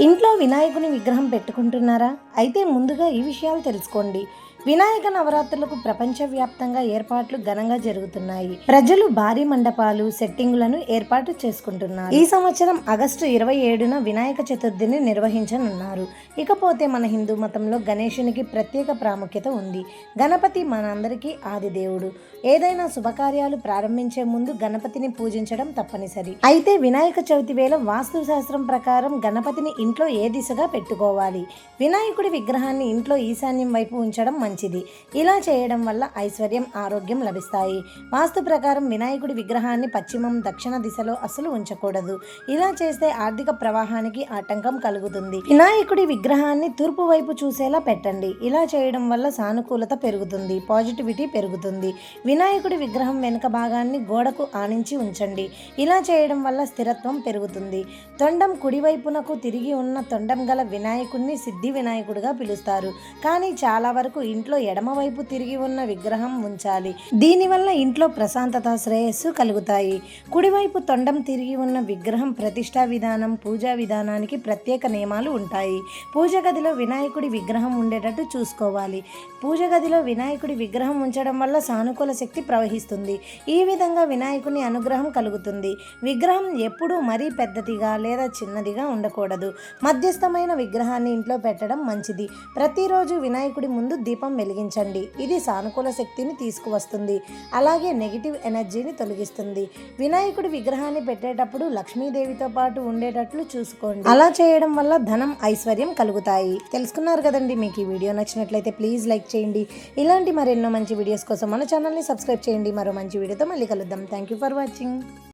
ఇంట్లో వినాయకుని విగ్రహం పెట్టుకుంటున్నారా? అయితే ముందుగా ఈ విషయాలు తెలుసుకోండి. వినాయక నవరాత్రులకు ప్రపంచవ్యాప్తంగా ఏర్పాట్లు ఘనంగా జరుగుతున్నాయి. ప్రజలు భారీ మండపాలు సెట్టింగులను ఏర్పాటు చేసుకుంటున్నారు. ఈ సంవత్సరం ఆగస్టు ఇరవై ఏడున వినాయక చతుర్థిని నిర్వహించనున్నారు. ఇకపోతే మన హిందూ మతంలో గణేశునికి ప్రత్యేక ప్రాముఖ్యత ఉంది. గణపతి మనందరికీ ఆది దేవుడు. ఏదైనా శుభకార్యాలు ప్రారంభించే ముందు గణపతిని పూజించడం తప్పనిసరి. అయితే వినాయక చవితి వేళ వాస్తు శాస్త్రం ప్రకారం గణపతిని ఇంట్లో ఏ దిశగా పెట్టుకోవాలి? వినాయకుడి విగ్రహాన్ని ఇంట్లో ఈశాన్యం వైపు ఉంచడం మంచిది. ఇలా చేయడం వల్ల ఐశ్వర్యం ఆరోగ్యం లభిస్తాయి. వాస్తు ప్రకారం వినాయకుడి విగ్రహాన్ని పశ్చిమం దక్షిణ దిశలో అసలు ఉంచకూడదు. ఇలా చేస్తే ఆర్థిక ప్రవాహానికి ఆటంకం కలుగుతుంది. వినాయకుడి విగ్రహాన్ని తూర్పు వైపు చూసేలా పెట్టండి. ఇలా చేయడం వల్ల సానుకూలత పెరుగుతుంది పాజిటివిటీ పెరుగుతుంది. వినాయకుడి విగ్రహం వెనుక భాగాన్ని గోడకు ఆనించి ఉంచండి. ఇలా చేయడం వల్ల స్థిరత్వం పెరుగుతుంది. తొండం కుడివైపునకు తిరిగి ఉన్న తొండం గల వినాయకుడిని సిద్ధి వినాయకుడిగా పిలుస్తారు. కానీ చాలా వరకు ఇంట్లో ఎడమవైపు తిరిగి ఉన్న విగ్రహం ఉంచాలి. దీనివల్ల ఇంట్లో ప్రశాంతత శ్రేయస్సు కలుగుతాయి. కుడివైపు తొండం తిరిగి ఉన్న విగ్రహం ప్రతిష్టా విధానం పూజా విధానానికి ప్రత్యేక నియమాలు ఉంటాయి. పూజ గదిలో వినాయకుడి విగ్రహం ఉండేటట్టు చూసుకోవాలి. పూజ గదిలో వినాయకుడి విగ్రహం ఉంచడం వల్ల సానుకూల శక్తి ప్రవహిస్తుంది. ఈ విధంగా వినాయకుని అనుగ్రహం కలుగుతుంది. విగ్రహం ఎప్పుడూ మరీ పెద్దదిగా లేదా చిన్నదిగా ఉండకూడదు. మధ్యస్థమైన విగ్రహాన్ని ఇంట్లో పెట్టడం మంచిది. ప్రతిరోజు వినాయకుడి ముందు దీపం దీపం వెలిగించండి. ఇది సానుకూల శక్తిని తీసుకువస్తుంది. అలాగే నెగిటివ్ ఎనర్జీని తొలగిస్తుంది. వినాయకుడి విగ్రహాన్ని పెట్టేటప్పుడు లక్ష్మీదేవితో పాటు ఉండేటట్లు చూసుకోండి. అలా చేయడం వల్ల ధనం ఐశ్వర్యం కలుగుతాయి. తెలుసుకున్నారు కదండి? మీకు ఈ వీడియో నచ్చినట్లయితే ప్లీజ్ లైక్ చేయండి. ఇలాంటి మరెన్నో మంచి వీడియోస్ కోసం మన ఛానల్ని సబ్స్క్రైబ్ చేయండి. మరో మంచి వీడియోతో మళ్ళీ కలుద్దాం. Thank you for watching